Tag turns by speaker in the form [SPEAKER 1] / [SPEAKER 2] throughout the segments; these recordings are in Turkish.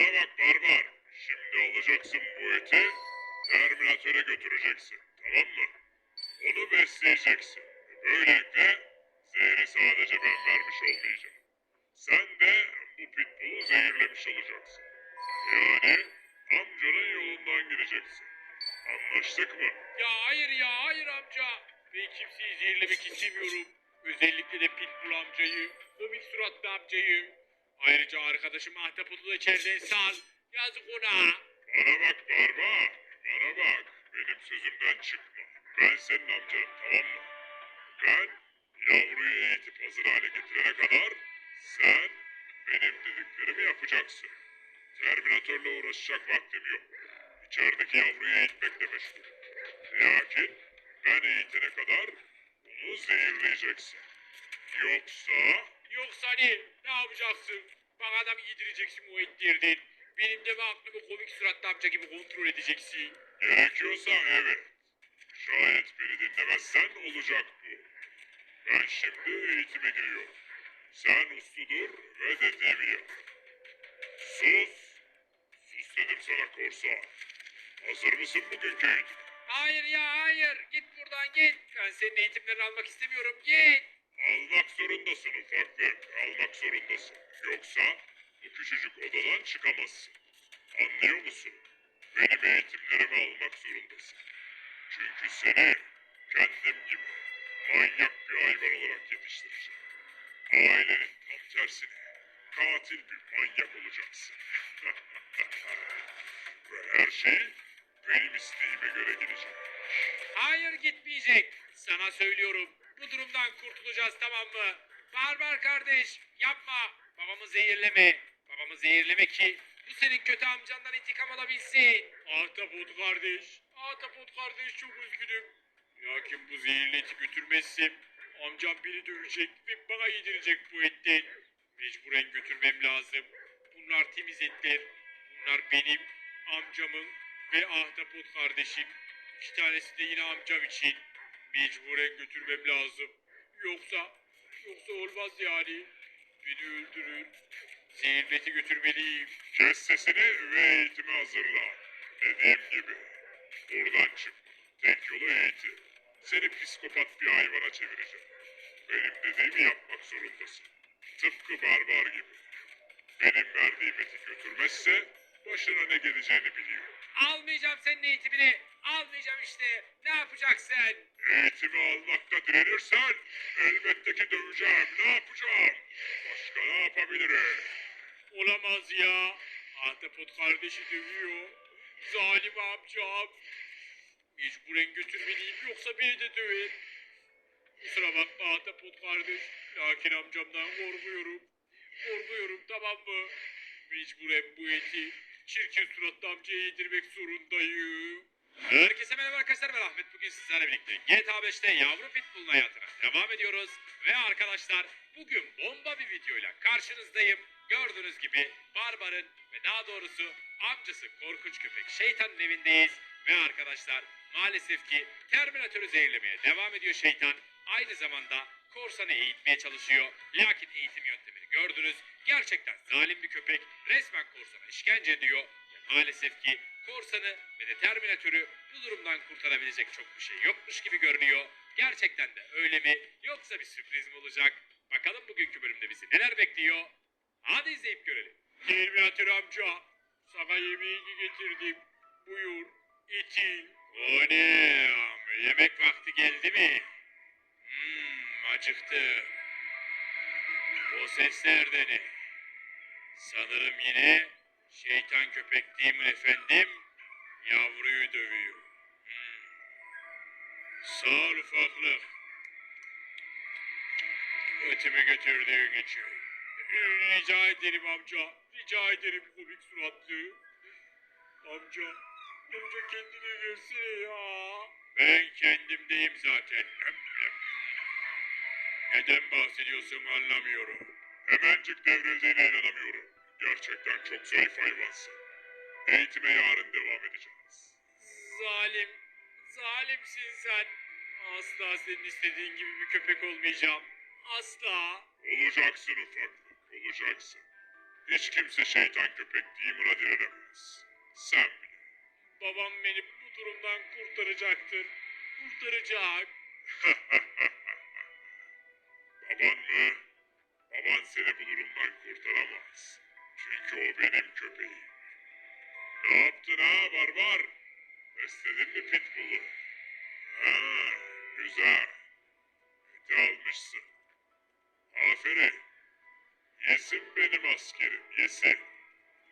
[SPEAKER 1] Bana bak barbar. Şimdi alacaksın bu eti. Terminatöre götüreceksin. Tamam mı? Onu besleyeceksin. Böylelikle zehri sadece ben vermiş olmayacağım. Sen de bu pitbull'u zehirlemiş olacaksın. Yani amcanın yolundan gideceksin. Anlaştık mı?
[SPEAKER 2] Ya hayır ya hayır amca. Ben kimseyi zehirlemek istemiyorum. Özellikle de Pitbull amcayı, komik suratlı amcayı. Ayrıca arkadaşım Ahtapot'u da içeriden sal. Yazık ona.
[SPEAKER 1] Bana bak barbar. Bana bak. Benim sözümden çıkma. Ben senin amcanım tamam mı? Ben yavruyu eğitip hazır hale getirene kadar sen benim dediklerimi yapacaksın. Terminatörle uğraşacak vaktim yok. İçerideki yavruyu eğitmekle meşgul. Lakin ben eğitene kadar bunu zehirleyeceksin. Yoksa
[SPEAKER 2] Yoksa ne? Ne yapacaksın? Bana da mı yedireceksin o etlerden? Benim de mi aklımı komik suratlı amca gibi kontrol edeceksin?
[SPEAKER 1] Gerekiyorsa evet. Şayet beni dinlemezsen olacak bu. Ben şimdi eğitime giriyorum. Sen uslu dur ve dediğimi yap. Sus! Sus dedim sana korsan. Hazır mısın bugünkü eğitim?
[SPEAKER 2] Hayır ya hayır. Git buradan git. Ben senin eğitimlerini almak istemiyorum. Git.
[SPEAKER 1] Almak zorundasın ufaklık. Almak zorundasın. Yoksa bu küçücük odadan çıkamazsın. Anlıyor musun? Benim eğitimlerimi almak zorundasın. Çünkü seni kendim gibi manyak bir hayvan olarak yetiştireceğim. Ailenin tam tersine katil bir manyak olacaksın. Ve her şey benim isteğime göre gidecek.
[SPEAKER 2] Hayır gitmeyecek. Sana söylüyorum. Bu durumdan kurtulacağız tamam mı? Barbar kardeş yapma. Babamı zehirleme. Babamı zehirleme ki bu senin kötü amcandan intikam alabilsin. Ahtapot kardeş. Ahtapot kardeş çok üzgünüm. Lakin bu zehirli eti götürmezsem amcam beni dövecek ve bana yedirecek bu etten. Mecburen götürmem lazım. Bunlar temiz etler. Bunlar benim, amcamın ve ahtapot kardeşim. İki tanesi de yine amcam için. Mecburen götürmem lazım. Yoksa, yoksa olmaz yani. Beni öldürür. Zehirleti götürmeliyim.
[SPEAKER 1] Kes sesini ve eğitimi hazırla. Dediğim gibi. Buradan çık. Tek yolu eğitim. Seni psikopat bir hayvana çevireceğim. Benim dediğimi yapmak zorundasın. Tıpkı barbar gibi. Benim verdiğim eti götürmezse başına ne geleceğini biliyor.
[SPEAKER 2] Almayacağım senin eğitimini. Almayacağım işte. Ne yapacaksın?
[SPEAKER 1] Eğitimi almakta direnirsen elbette ki döveceğim. Ne yapacağım? Başka ne yapabilirim?
[SPEAKER 2] Olamaz ya. Ahtapot kardeşi dövüyor. Zalim amcam. Mecburen götürmeliyim yoksa beni de döver. Kusura bakma Ahtapot kardeş. Lakin amcamdan korkuyorum. Korkuyorum tamam mı? Mecburen bu eti çirkin suratlı amcaya yedirmek zorundayım. Herkese merhaba arkadaşlar ben Ahmet bugün sizlerle birlikte GTA 5'te yavru pitbull'un hayatına devam ediyoruz. Ve arkadaşlar bugün bomba bir videoyla karşınızdayım. Gördüğünüz gibi Barbar'ın ve daha doğrusu amcası korkunç köpek şeytanın evindeyiz. Ve arkadaşlar maalesef ki Terminatörü zehirlemeye devam ediyor şeytan. Aynı zamanda korsanı eğitmeye çalışıyor. Lakin eğitim yöntemini gördünüz. Gerçekten zalim bir köpek resmen korsana işkence ediyor. Maalesef ki korsanı ve de bu durumdan kurtarabilecek çok bir şey yokmuş gibi görünüyor. Gerçekten de öyle mi yoksa bir sürpriz mi olacak? Bakalım bugünkü bölümde bizi neler bekliyor? Hadi izleyip görelim. Terminatör amca sana yemeğini getirdim. Buyur için. O ne? Yemek vakti geldi mi? Hmm, acıktım. O sesler de ne? Sanırım yine şeytan köpek değil mi efendim? Yavruyu dövüyor. Hmm. Sağ ol ufaklık. Ötümü götürdüğün için. Rica ederim amca. Rica ederim komik suratlı. Amca. Amca kendine gelsene ya. Ben kendimdeyim zaten. Neden bahsediyorsun anlamıyorum.
[SPEAKER 1] Hemencik devrildiğine inanamıyorum. Gerçekten çok zayıf hayvansın. Eğitime yarın devam edeceğiz.
[SPEAKER 2] Zalim. Zalimsin sen. Asla senin istediğin gibi bir köpek olmayacağım. Asla.
[SPEAKER 1] Olacaksın ufaklık, olacaksın. hiç kimse şeytan köpek Demon'a direnemez. Sen bile.
[SPEAKER 2] Babam beni bu durumdan kurtaracaktır. Kurtaracak.
[SPEAKER 1] Baban mı? Baban seni bu durumdan kurtaramaz. Çünkü o benim köpeğim. Ne yaptın ha barbar? Besledin mi pitbull'u? Ha, güzel. Eti almışsın. Aferin. Yesin benim askerim, yesin.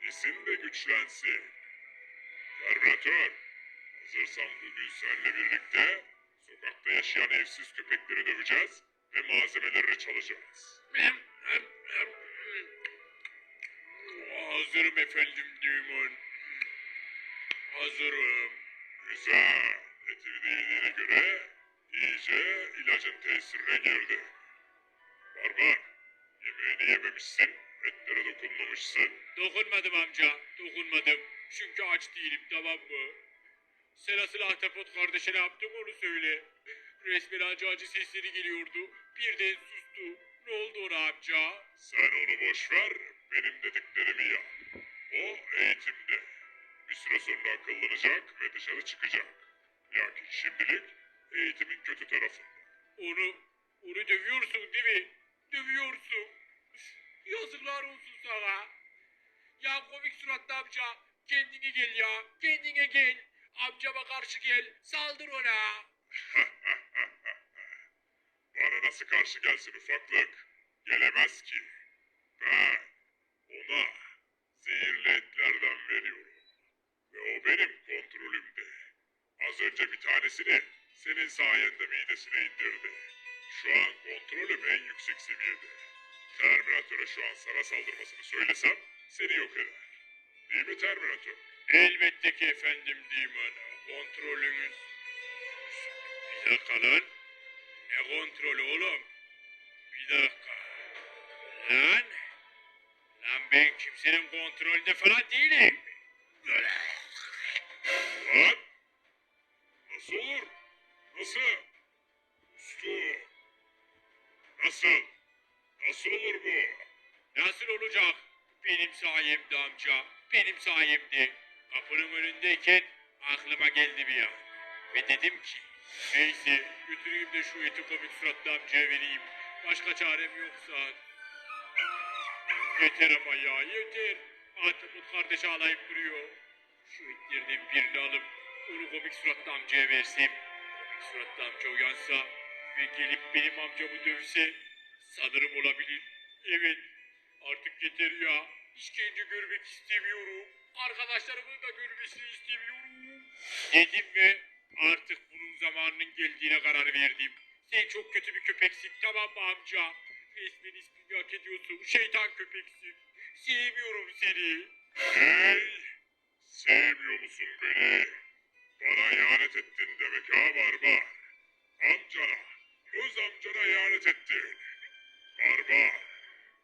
[SPEAKER 1] Yesin de güçlensin. Terminatör, hazırsan bugün seninle birlikte sokakta yaşayan evsiz köpekleri döveceğiz ve malzemelerini çalacağız.
[SPEAKER 2] Hazırım efendim Demon. Hazırım.
[SPEAKER 1] Güzel. Yediğine göre iyice ilacın tesirine girdi. Barbar, yemeğini yememişsin, etlere dokunmamışsın.
[SPEAKER 2] Dokunmadım amca. Dokunmadım. Çünkü aç değilim tamam mı? Sen asıl ahtapot kardeşe ne yaptın onu söyle. Resmen acı acı sesleri geliyordu. Birden sustu. Ne oldu ona amca?
[SPEAKER 1] Sen onu boş ver, benim dediklerimi yap. O eğitimde. Bir süre sonra akıllanacak ve dışarı çıkacak. Lakin şimdilik eğitimin kötü tarafında.
[SPEAKER 2] Onu, onu dövüyorsun değil mi? Dövüyorsun. Yazıklar olsun sana. Ya komik suratlı amca. Kendine gel ya. Kendine gel. Amcama karşı gel. Saldır ona.
[SPEAKER 1] Bana nasıl karşı gelsin ufaklık? Gelemez ki. Ben ona zehirli etlerden veriyorum. Ve o benim kontrolümde. Az önce bir tanesini senin sayende midesine indirdi. Şu an kontrolüm en yüksek seviyede. Terminatöre şu an sana saldırmasını söylesem seni yok eder. Değil mi Terminatör?
[SPEAKER 2] Elbette ki efendim Demon. Kontrolünüz. Bir dakika lan. Ne kontrolü oğlum? Bir dakika. Lan. Lan ben kimsenin kontrolünde falan değilim.
[SPEAKER 1] Lan! Nasıl olur? Nasıl? Ustu! Nasıl? Nasıl olur bu?
[SPEAKER 2] Nasıl olacak? Benim sayemde amca. Benim sayemde. Kapının önündeyken aklıma geldi bir an. Ve dedim ki neyse götüreyim de şu eti komik suratlı amcaya vereyim. Başka çarem yoksa. Yeter ama ya yeter. Ahtapot kardeş ağlayıp duruyor. Şu etlerden birini alıp onu komik suratlı amcaya versem. Komik suratlı amca uyansa ve gelip benim amcamı dövse sanırım olabilir. Evet artık yeter ya. İşkence görmek istemiyorum. Arkadaşlarımın da görmesini istemiyorum. Dedim ve artık bunun zamanının geldiğine karar verdim. Sen çok kötü bir köpeksin tamam mı amca? Resmen ismini hak ediyorsun. Şeytan köpeksin. Sevmiyorum seni.
[SPEAKER 1] Sevmiyor musun beni? Bana ihanet ettin demek ha barbar. Amcana, öz amcana ihanet ettin. Barbar,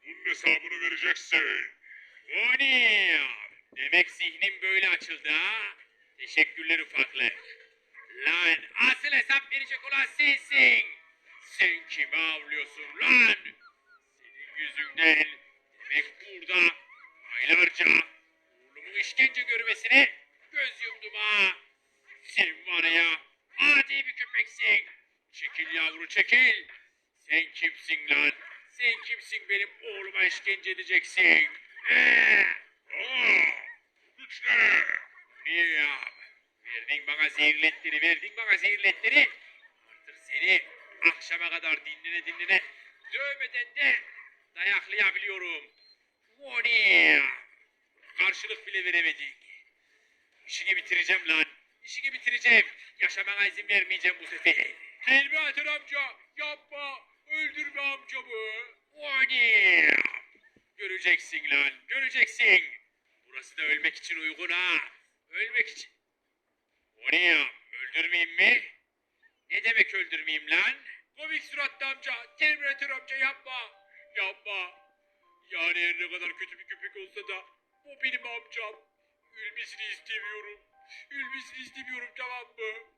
[SPEAKER 1] bunun hesabını vereceksin.
[SPEAKER 2] O ne? Demek zihnim böyle açıldı ha? Teşekkürler ufaklık. Lan asıl hesap verecek olan sensin. Sen kimi avlıyorsun lan? Senin yüzünden demek burada aylarca işkence görmesine göz yumdum ha. Sen var ya adi bir köpeksin. Çekil yavru çekil. Sen kimsin lan? Sen kimsin benim oğluma işkence edeceksin? Ee,
[SPEAKER 1] Aa, güç ne?
[SPEAKER 2] niye ya? Verdin bana zehirletleri, verdin bana zehirletleri. Artık seni akşama kadar dinlene dinlene dövmeden de dayaklayabiliyorum. Ya? Karşılık bile veremedin. İşini bitireceğim lan. İşini bitireceğim. Yaşamana izin vermeyeceğim bu sefer. Telbater amca yapma. Öldürme amcamı. O ne? Göreceksin lan. Göreceksin. Burası da ölmek için uygun ha. Ölmek için. O ne ya? Öldürmeyeyim mi? Ne demek öldürmeyeyim lan? Komik suratlı amca, Terminator amca yapma. Yapma. Yani her ne kadar kötü bir köpek olsa da o benim amcam. Ölmesini istemiyorum. Ölmesini istemiyorum tamam mı?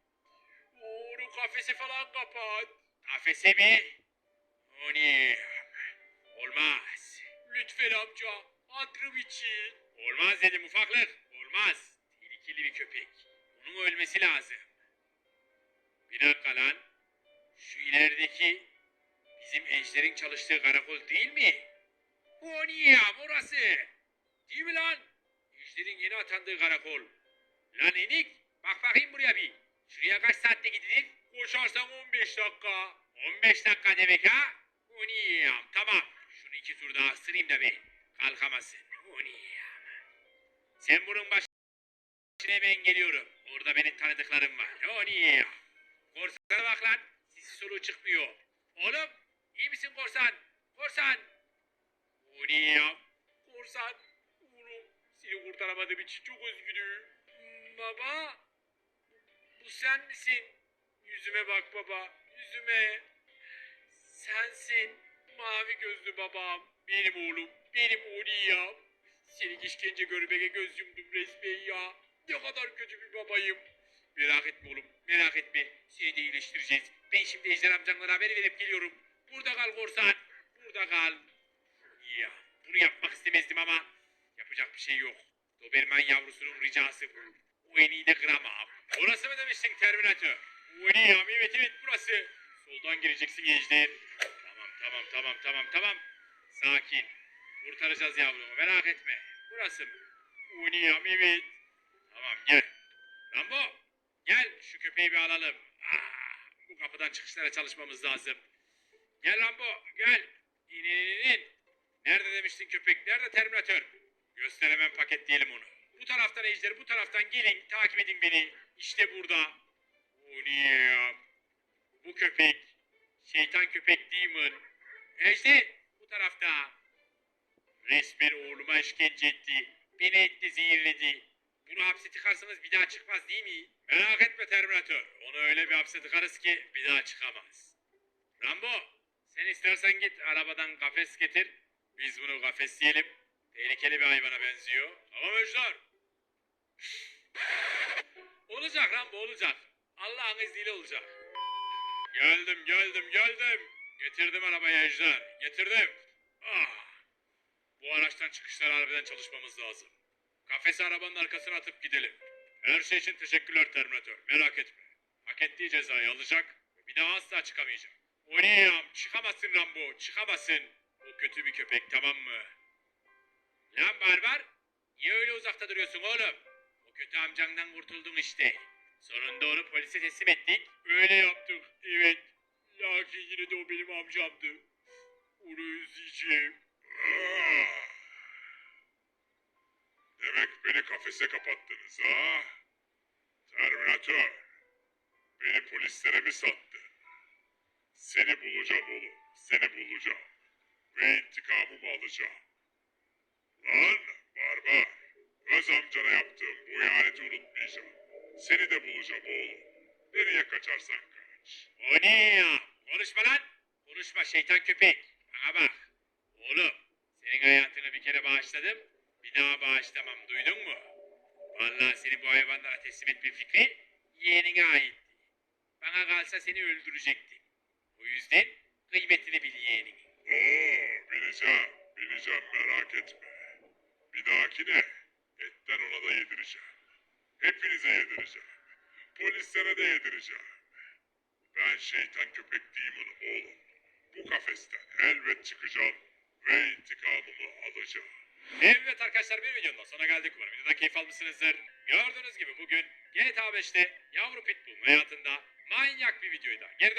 [SPEAKER 2] Onu kafese falan kapat. Kafese mi? O ne? Olmaz. Lütfen amca. Hatırım için. Olmaz dedim ufaklık. Olmaz. Tehlikeli bir köpek. Onun ölmesi lazım. Bir dakika lan. Şu ilerideki bizim enişlerin çalıştığı karakol değil mi? O niye orası? Değil mi lan? Enişlerin yeni atandığı karakol. Lan enik bak bakayım buraya bir. Şuraya kaç saatte gidilir? Koşarsan 15 dakika. 15 dakika demek ha? O niye Tamam. Şunu iki tur daha ısırayım da bir kalkamasın. O niye Sen bunun başına ben geliyorum. Orada benim tanıdıklarım var. O niye Korsana bak lan. Sisi soluğu çıkmıyor. Oğlum iyi misin korsan? Korsan. Ya? Korsan. Oğlum seni kurtaramadığım için çok üzgünüm. Baba. Bu sen misin? Yüzüme bak baba. Yüzüme. Sensin. Mavi gözlü babam. Benim oğlum. Benim Oniyam. Seni işkence görmeye göz yumdum resmen ya. Ne kadar kötü bir babayım. Merak etme oğlum. Merak etme. Seni de iyileştireceğiz. Ben şimdi Ejder amcanlara haber verip geliyorum. Burada kal korsan. Burada kal. Ya bunu yapmak istemezdim ama yapacak bir şey yok. Doberman yavrusunun ricası bu. İyi de kıramam. Orası mı demiştin Terminator? İyi ya. Evet evet burası. Soldan gireceksin Ejder. Tamam tamam tamam tamam tamam. Sakin. Kurtaracağız yavrumu merak etme. Burası mı? İyi ya. Evet. Tamam gel. Rambo gel şu köpeği bir alalım. Ah, bu kapıdan çıkışlara çalışmamız lazım. Gel Rambo gel. İn in in in. Nerede demiştin köpek? Nerede Terminator? Göster hemen paketleyelim onu. Bu taraftan Ejder, bu taraftan gelin, takip edin beni. İşte burada. O niye ya? Bu köpek. Şeytan köpek Demon. Ejder, bu tarafta. Resmen oğluma işkence etti. Beni etti, zehirledi. Bunu hapse tıkarsanız bir daha çıkmaz değil mi? Merak etme Terminator. Onu öyle bir hapse tıkarız ki bir daha çıkamaz. Rambo, sen istersen git arabadan kafes getir. Biz bunu kafesleyelim. Tehlikeli bir hayvana benziyor. Tamam Ejder. olacak Rambo olacak. Allah'ın izniyle olacak. Geldim geldim geldim. Getirdim arabayı Ejder. Getirdim. Ah. Bu araçtan çıkışlar harbiden çalışmamız lazım. Kafesi arabanın arkasına atıp gidelim. Her şey için teşekkürler Terminator. Merak etme. Hak ettiği cezayı alacak bir daha asla çıkamayacak. O ne ya? Çıkamazsın Rambo. Çıkamazsın. O kötü bir köpek tamam mı? Lan barbar. Niye öyle uzakta duruyorsun oğlum? O kötü amcandan kurtuldun işte. Sonunda onu polise teslim ettik. Öyle yaptık. Evet. Lakin yine de o benim amcamdı. Onu özleyeceğim.
[SPEAKER 1] Ah! Demek beni kafese kapattınız ha? Terminator. Beni polislere mi sattın? Seni bulacağım oğlum. Seni bulacağım. Ve intikamımı alacağım. Lan barbar. Öz amcana yaptığım bu ihaneti unutmayacağım. Seni de bulacağım oğlum. Nereye kaçarsan kaç.
[SPEAKER 2] O ne ya? Konuşma lan. Konuşma şeytan köpek. Bana bak. Oğlum senin hayatını bir kere bağışladım. Bir daha bağışlamam duydun mu? Vallahi seni bu hayvanlara teslim etme fikri yeğenine aitti. Bana kalsa seni öldürecektim. O yüzden kıymetini bil yeğeninin.
[SPEAKER 1] Oo, bileceğim, bileceğim merak etme. Bir dahakine etten ona da yedireceğim. Hepinize yedireceğim. Polislere de yedireceğim. Ben şeytan köpek değilim oğlum. Bu kafesten elbet çıkacağım ve intikamımı alacağım.
[SPEAKER 2] Evet arkadaşlar bir videonun sonuna geldik. Umarım videodan keyif almışsınızdır. Gördüğünüz gibi bugün GTA 5'te yavru pitbull'un hayatında manyak bir videoydu. Geride